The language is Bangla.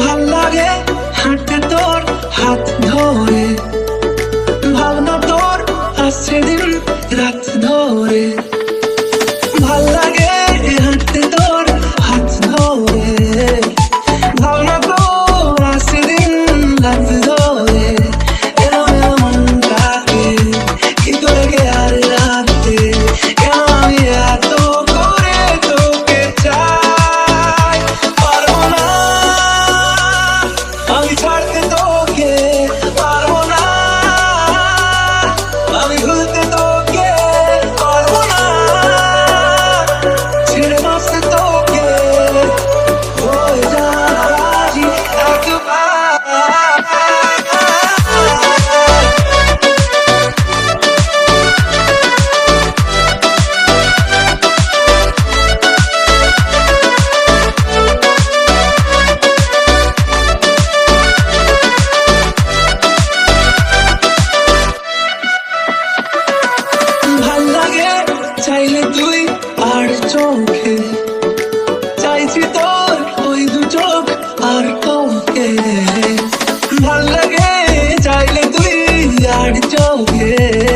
ভালো লাগে। parte. চোখে। চাইছি তোর ওই দু চোখ আর কমকে ভালো লাগে চাইলে তুই আর চোখে।